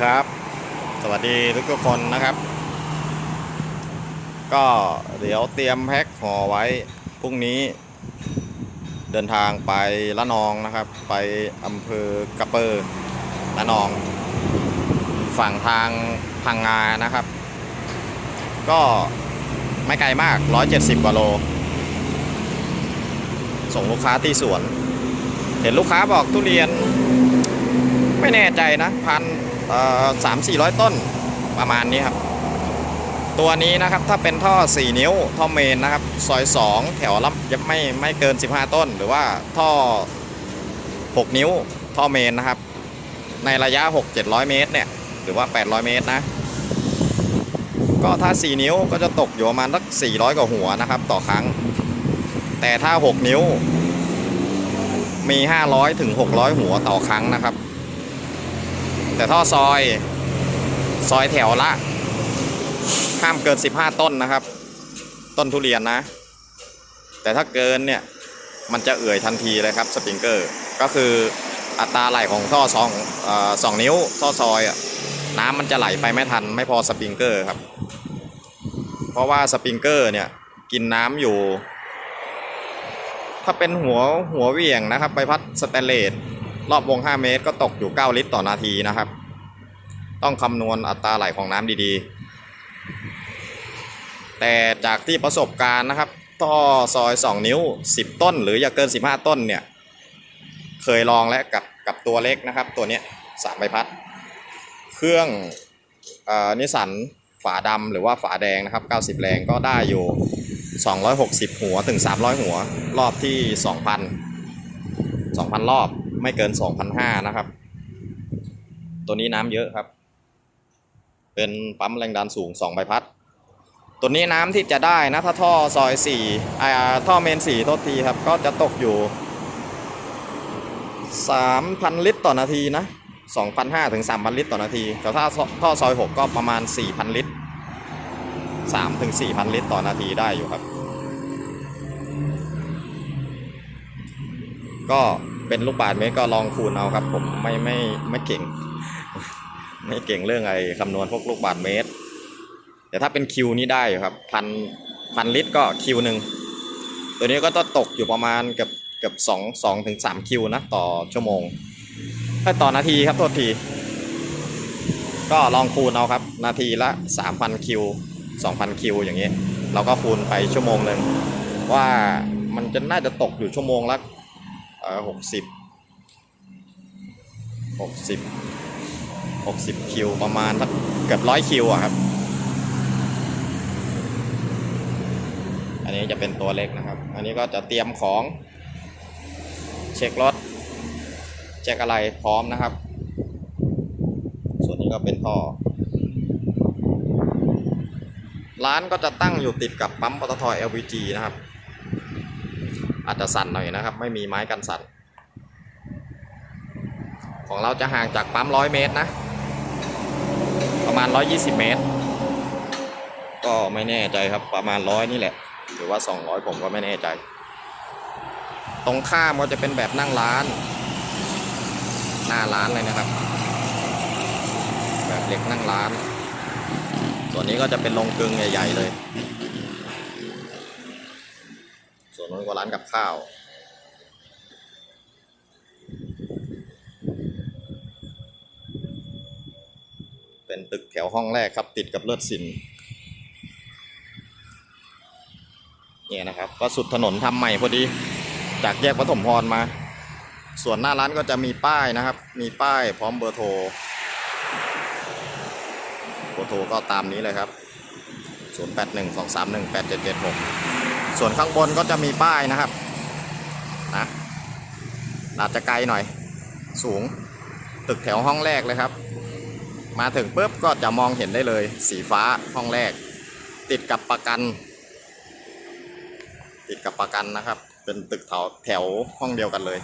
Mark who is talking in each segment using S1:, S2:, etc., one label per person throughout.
S1: ครับ สวัสดีทุกคนนะครับ ก็เดี๋ยวเตรียมแพ็คห่อไว้พรุ่งนี้ เดินทางไปละนองนะครับ ไปอำเภอกระเปอร์ละนอง ฝั่งทางพังงานะครับ ก็ไม่ไกลมาก 170กว่าโล ส่งลูกค้าที่สวน เห็นลูกค้าบอกทุเรียนไม่แน่ใจนะพัน สามสี่ร้อยต้นประมาณนี้ครับ ตัวนี้นะครับถ้าเป็นท่อ 4 นิ้ว ท่อเมนนะครับ ซอย 2 แถวรับยังไม่ไม่เกิน 15 ต้น หรือว่าท่อ 6 นิ้ว ท่อเมนนะครับ ในระยะ 6-700 เมตรเนี่ย หรือว่า 800 เมตรนะก็ถ้า 4 นิ้วก็จะตกอยู่ประมาณสัก400 กว่าหัวนะครับ ต่อครั้ง แต่ถ้า 6 นิ้ว มี 500 ถึง 600 หัวต่อครั้งนะครับ แต่ท่อซอย ซอยแถวละ ห้ามเกิน 15 ต้นนะครับ ต้นทุเรียนนะ แต่ถ้าเกินเนี่ย มันจะเอื่อยทันทีเลยครับสปริงเกอร์ ก็คืออัตราไหลของท่อสองอสองนิ้วท่อซอยน้ำมันจะไหลไปไม่ทันไม่พอสปริงเกอร์ครับ เพราะว่าสปริงเกอร์เนี่ยกินน้ำอยู่ ถ้าเป็นหัวหัวเหวี่ยงนะครับใบพัดสแตนเลส รอบวง 5 เมตรก็ตกอยู่ 9 ลิตรต่อนาทีนะครับ ต้องคำนวณอัตราไหลของน้ำดีๆ แต่จากที่ประสบการณ์นะครับ ท่อซอย 2 นิ้ว 10 ต้น หรืออย่าเกิน 15 ต้นเนี่ย เคยลองแล้วกับกับตัวเล็กนะครับ ตัวนี้สามใบพัด เครื่องอนิสสันฝาดำหรือว่าฝาแดงนะครับ 90 แรงก็ได้อยู่ 260 หัวถึง 300 หัว รอบที่ 2,000 2,000 รอบ ไม่เกิน 2,500 นะครับ ตัวนี้น้ำเยอะครับ เป็นปั๊มแรงดันสูง 2 ใบพัด ตัวนี้น้ำที่จะได้นะถ้าท่อซอย4อ่าท่อเมน4โทษทีครับ ก็จะตกอยู่ 3,000 ลิตรต่อนาทีนะ2,500ถึง3,000 ลิตรต่อนาที แต่ถ้าท่อซอย 6 ก็ประมาณ 4,000 ลิตร3ถึง4,000 ลิตรต่อนาทีได้อยู่ครับ ก็ เป็นลูกบาศก์เมตรก็ลองคูณเอาครับ ผมไม่ไม่ไม่เก่ง ไม่เก่งเรื่องไอ้คำนวณพวกลูกบาศก์เมตร แต่ถ้าเป็นคิวนี่ได้อยู่ครับพันพันลิตรก็คิวหนึ่งตัวนี้ก็ต้องตกอยู่ประมาณเกือบเกือบสองสองถึงสามคิวนะต่อชั่วโมงถ้าต่อนาทีครับโทษที ก็ลองคูณเอาครับ นาทีละสามพันคิวสองพันคิวอย่างเงี้ยเราก็คูณไปชั่วโมงหนึ่งว่ามันจะน่าจะตกอยู่ชั่วโมงละ ออหกสิบหกสิบหกสิบคิวประมาณสักเกือบร้อยคิวอะครับ อันนี้จะเป็นตัวเล็กนะครับ อันนี้ก็จะเตรียมของ เช็ครถ เช็คอะไรพร้อมนะครับ ส่วนนี้ก็เป็นท่อ ร้านก็จะตั้งอยู่ติดกับปั๊มปตท LPG นะครับ อาจจะสั่นหน่อยนะครับ ไม่มีไม้กันสั่น ของเราจะห่างจากปั๊ม100เมตรนะ ประมาณ 120 เมตร ก็ไม่แน่ใจครับประมาณร้อยนี่แหละ หรือว่า 200 ผมก็ไม่แน่ใจ ตรงข้ามก็จะเป็นแบบนั่งร้าน หน้าร้านเลยนะครับ แบบเหล็กนั่งร้าน ส่วนนี้ก็จะเป็นโรงกึงใหญ่ ๆ เลย นนู้นก็ร้านกับข้าว เป็นตึกแถวห้องแรกครับติดกับเลือดสินเนี่ยนะครับ ก็สุดถนนทำใหม่พอดี จากแยกปฐมพรมา ส่วนหน้าร้านก็จะมีป้ายนะครับ มีป้ายพร้อมเบอร์โทรเบอร์โทรก็ตามนี้เลยครับ 0812318776 ส่วนข้างบนก็จะมีป้ายนะครับนะอาจจะไกลหน่อย สูง ตึกแถวห้องแรกเลยครับ มาถึงปุ๊บก็จะมองเห็นได้เลย สีฟ้าห้องแรก ติดกับประกัน ติดกับประกันนะครับ เป็นตึกแถวแถวห้องเดียวกันเลย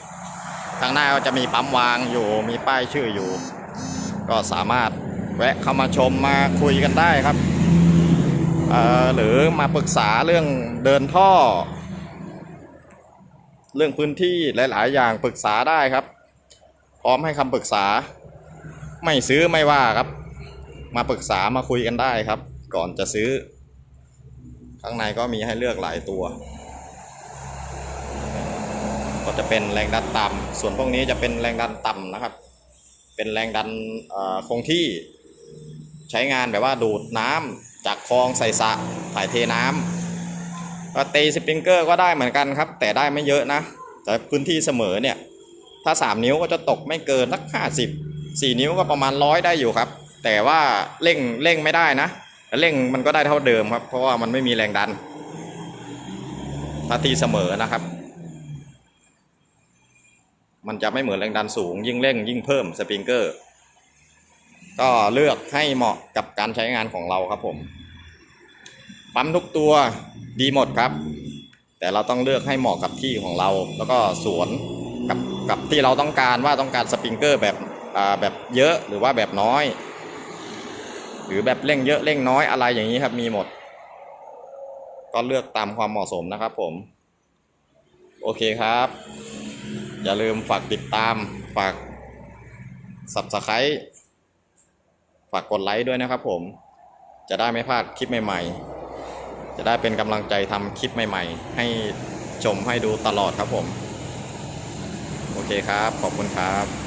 S1: ข้างหน้าก็จะมีปั๊มวางอยู่มีป้ายชื่ออยู่ ก็สามารถแวะเข้ามาชมมาคุยกันได้ครับ หรือมาปรึกษาเรื่องเดินท่อ เรื่องพื้นที่หลาย ๆ อย่างปรึกษาได้ครับ พร้อมให้คำปรึกษา ไม่ซื้อไม่ว่าครับ มาปรึกษามาคุยกันได้ครับ ก่อนจะซื้อ ข้างในก็มีให้เลือกหลายตัว ก็จะเป็นแรงดันต่ำส่วนพวกนี้จะเป็นแรงดันต่ำนะครับ เป็นแรงดันคงที่ใช้งานแบบว่าดูดน้ำ จากคลองใส่สระถ่ายเทน้ำก็ตีสปริงเกอร์ก็ได้เหมือนกันครับ แต่ได้ไม่เยอะนะ แต่พื้นที่เสมอเนี่ย ถ้า 3 นิ้วก็จะตกไม่เกินสักห้าสิบสี่นิ้วก็ประมาณร้อยได้อยู่ครับ แต่ว่าเร่งเร่งไม่ได้นะเร่งมันก็ได้เท่าเดิมครับ เพราะว่ามันไม่มีแรงดันถ้าตีเสมอนะครับ มันจะไม่เหมือนแรงดันสูงยิ่งเร่งยิ่งเพิ่มสปริงเกอร์ ก็เลือกให้เหมาะกับการใช้งานของเราครับผม ปั๊มทุกตัวดีหมดครับ แต่เราต้องเลือกให้เหมาะกับที่ของเรา แล้วก็สวนกับกับที่เราต้องการว่าต้องการสปริงเกอร์แบบอ่าแบบเยอะหรือว่าแบบน้อย หรือแบบเร่งเยอะเร่งน้อยอะไรอย่างนี้ครับมีหมด ก็เลือกตามความเหมาะสมนะครับผม โอเคครับ อย่าลืมฝากติดตามฝาก subscribe ฝากกดไลค์ด้วยนะครับผม จะได้ไม่พลาดคลิปใหม่ ๆ จะได้เป็นกำลังใจทำคลิปใหม่ ๆ ให้ชมให้ดูตลอดครับผม โอเคครับ ขอบคุณครับ